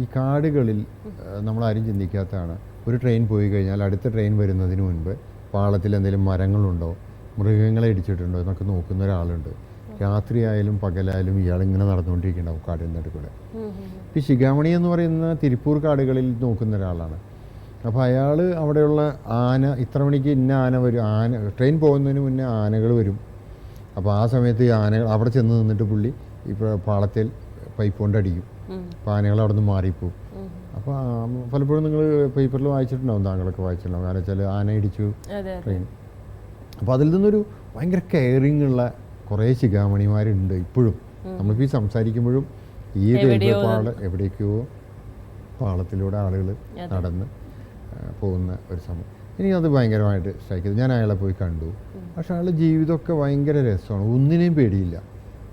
ഈ കാടുകളിൽ നമ്മൾ ആരും ചിന്തിക്കാത്തതാണ്. ഒരു ട്രെയിൻ പോയി കഴിഞ്ഞാൽ അടുത്ത ട്രെയിൻ വരുന്നതിന് മുൻപ് പാളത്തിൽ എന്തെങ്കിലും മരങ്ങളുണ്ടോ മൃഗങ്ങളെ ഇടിച്ചിട്ടുണ്ടോ എന്നൊക്കെ നോക്കുന്ന ഒരാളുണ്ട്. രാത്രിയായാലും പകലായാലും ഇയാളിങ്ങനെ നടന്നുകൊണ്ടിരിക്കുന്നുണ്ടാവും കാടിന്റെ അടുക്കൂടെ ഈ ശിഖാമണി എന്ന് പറയുന്ന തിരുപ്പൂർ കാടുകളിൽ നോക്കുന്ന ഒരാളാണ്. അപ്പോൾ അയാൾ അവിടെയുള്ള ആന ഇത്ര മണിക്ക് ഇന്ന ആന വരും ആന ട്രെയിൻ പോകുന്നതിന് മുന്നേ ആനകൾ വരും. അപ്പോൾ ആ സമയത്ത് ഈ ആനകൾ അവിടെ ചെന്ന് നിന്നിട്ട് പുള്ളി ഇപ്പോൾ പാളത്തിൽ പൈപ്പ് കൊണ്ട് അടിക്കും അപ്പോൾ ആനകൾ അവിടെ നിന്ന് മാറിപ്പോവും അപ്പോൾ പലപ്പോഴും നിങ്ങൾ പേപ്പറിൽ വായിച്ചിട്ടുണ്ടാവും താങ്കളൊക്കെ വായിച്ചിട്ടുണ്ടാവും. കാരണം വെച്ചാൽ ആന ഇടിച്ചു ട്രെയിൻ അപ്പോൾ അതിൽ നിന്നൊരു ഭയങ്കര കെയറിങ് ഉള്ള കുറേ ശിഖാമണിമാരുണ്ട് ഇപ്പോഴും. നമ്മളിപ്പോൾ ഈ സംസാരിക്കുമ്പോഴും ഈ റെയിൽവേ പാള എവിടേക്കോ പാളത്തിലൂടെ ആളുകൾ നടന്ന് പോകുന്ന ഒരു സമയം. എനിക്കത് ഭയങ്കരമായിട്ട് സ്ട്രൈക്ക് ചെയ്തു. ഞാൻ അയാളെ പോയി കണ്ടു. പക്ഷെ അയാളുടെ ജീവിതമൊക്കെ ഭയങ്കര രസമാണ്. ഒന്നിനെയും പേടിയില്ല.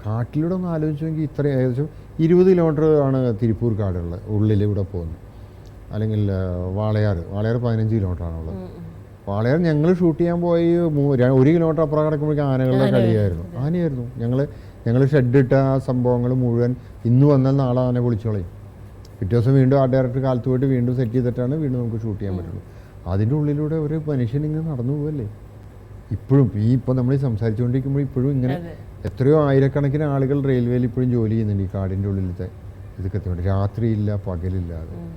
കാട്ടിലൂടെ ഒന്ന് ആലോചിച്ചെങ്കിൽ ഇത്രയും ഏകദേശം ഇരുപത് കിലോമീറ്റർ ആണ് തിരുപ്പൂർ കാടുള്ളത് ഉള്ളിലൂടെ പോകുന്നത്. അല്ലെങ്കിൽ വാളയാർ. വാളയാർ പതിനഞ്ച് കിലോമീറ്റർ ആണുള്ളത്. വാളയാർ ഞങ്ങൾ ഷൂട്ട് ചെയ്യാൻ പോയി ഒരു കിലോമീറ്റർ അപ്പുറം കിടക്കുമ്പോഴേക്കും ആനകളുടെ കളിയായിരുന്നു. ആനയായിരുന്നു. ഞങ്ങൾ ഞങ്ങൾ ഷെഡിട്ട ആ സംഭവങ്ങൾ മുഴുവൻ ഇന്ന് വന്നാൽ നാളെ ആന പൊളിച്ചോളയും. പിറ്റേ ദിവസം വീണ്ടും ആ ഡയറക്ടർ കാലത്ത് പോയിട്ട് വീണ്ടും സെറ്റ് ചെയ്തിട്ടാണ് വീണ്ടും നമുക്ക് ഷൂട്ട് ചെയ്യാൻ പറ്റുള്ളൂ. അതിന്റെ ഉള്ളിലൂടെ ഒരു മനുഷ്യൻ ഇങ്ങനെ നടന്നു പോവല്ലേ? ഇപ്പോഴും ഈ ഇപ്പോൾ നമ്മൾ സംസാരിച്ചുകൊണ്ടിരിക്കുമ്പോൾ ഇപ്പോഴും ഇങ്ങനെ. എത്രയോ ആയിരക്കണക്കിന് ആളുകൾ റെയിൽവേയിൽ ഇപ്പോഴും ജോലി ചെയ്യുന്നുണ്ട് ഈ കാടിന്റെ ഉള്ളിലത്തെ ഇതൊക്കെ രാത്രിയില്ല പകലില്ലാതെ